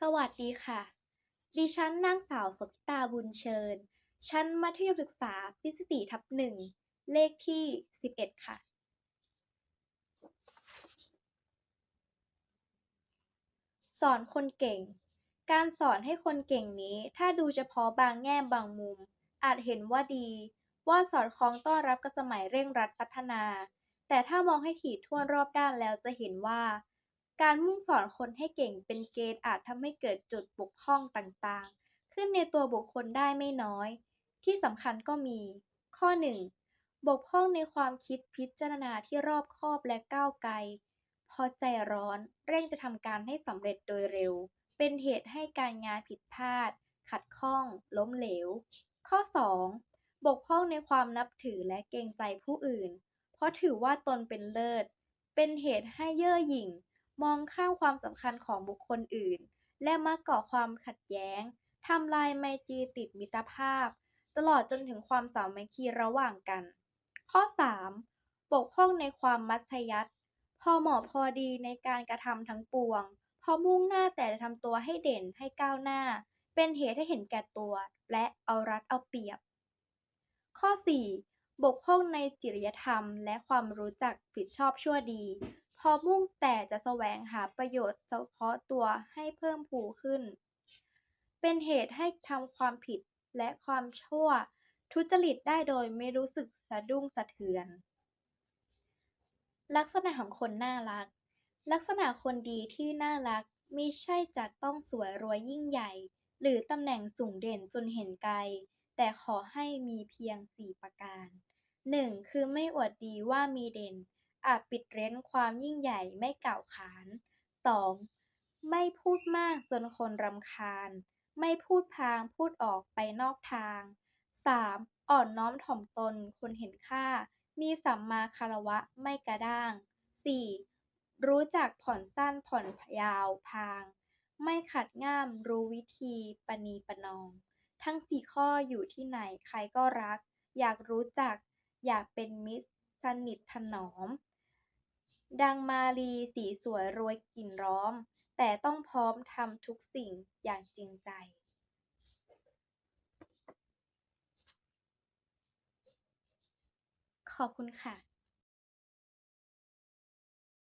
สวัสดีค่ะ ดิฉันนางสาวสพิตาบุญเชิญ ชั้นมัธยมศึกษาปีที่ทับหนึ่ง เลขที่ 11 ค่ะ สอนคนเก่ง การสอนให้คนเก่งนี้ ถ้าดูเฉพาะบางแง่บางมุม อาจเห็นว่าดี ว่าสอดคล้องต้อนรับกับสมัยเร่งรัดพัฒนา แต่ถ้ามองให้ถี่ถ้วนรอบด้านแล้วจะเห็นว่า การมุ่งสอนคนให้เก่งเป็นเกณฑ์อาจทำให้เกิดจุดบกพร่องต่างๆ ขึ้นในตัวบุคคลได้ไม่น้อย ที่สำคัญก็มี ข้อ 1. บกพร่องในความคิดพิจารณาที่รอบคอบและก้าวไกล พอใจร้อนเร่งจะทำการให้สำเร็จโดยเร็ว เป็นเหตุให้การงานผิดพลาด ขัดข้อง ล้มเหลว ข้อ 2. บกพร่องในความนับถือและเกรงใจผู้อื่น เพราะถือว่าตนเป็นเลิศ เป็นเหตุให้เย่อหยิ่ง มองข้ามความสำคัญของบุคคลอื่น และมักก่อความขัดแย้งทำลายไมตรีติดมิตรภาพ ตลอดจนถึงความสามัคคีระหว่างกัน ข้อ 3. บกพร่องในความมัธยัสถ์พอเหมาะพอดีในการกระทำทั้งปวงพราะมุ่งหน้าแต่จะทำตัวให้เด่นให้ก้าวหน้า เป็นเหตุให้เห็นแก่ตัว และเอารัดเอาเปรียบ ข้อ 4. บกพร่องในจริยธรรม และความรู้จักผิดชอบชั่วดี พราะมุ่งแต่จะแสวงหาประโยชน์เฉพาะตัวให้เพิ่มพูขึ้น เป็นเหตุให้ทำความผิดและความชั่ว ทุจริตได้โดยไม่รู้สึกสะดุ้งสะเทือน ลักษณะของคนน่ารัก ลักษณะคนดีที่น่ารักมิใช่จะต้องสวยรวยยิ่งใหญ่ หรือตำแหน่งสูงเด่นจนเห็นไกล แต่ขอให้มีเพียง 4 ประการ 1. คือไม่อวดดีว่ามีเด่น อาจปิดเร้นความยิ่งใหญ่ไม่กล่าวขาน 2. ไม่พูดมากจนคนรำคาญ ไม่พูดพางพูดออกไปนอกทาง 3. อ่อนน้อมถ่อมตนคนเห็นค่า มีสัมมาคารวะไม่กระด้าง 4. รู้จักผ่อนสั้นผ่อนยาวพาง ไม่ขัดง่ามรู้วิธีประนีปนอม ทั้ง4ข้ออยู่ที่ไหนใครก็รัก อยากรู้จัก อยากเป็นมิตรสนิทถนอม ดังมาลีสีสวยรวยกลิ่นร้อม แต่ต้องพร้อมทำทุกสิ่งอย่างจริงใจขอบคุณค่ะ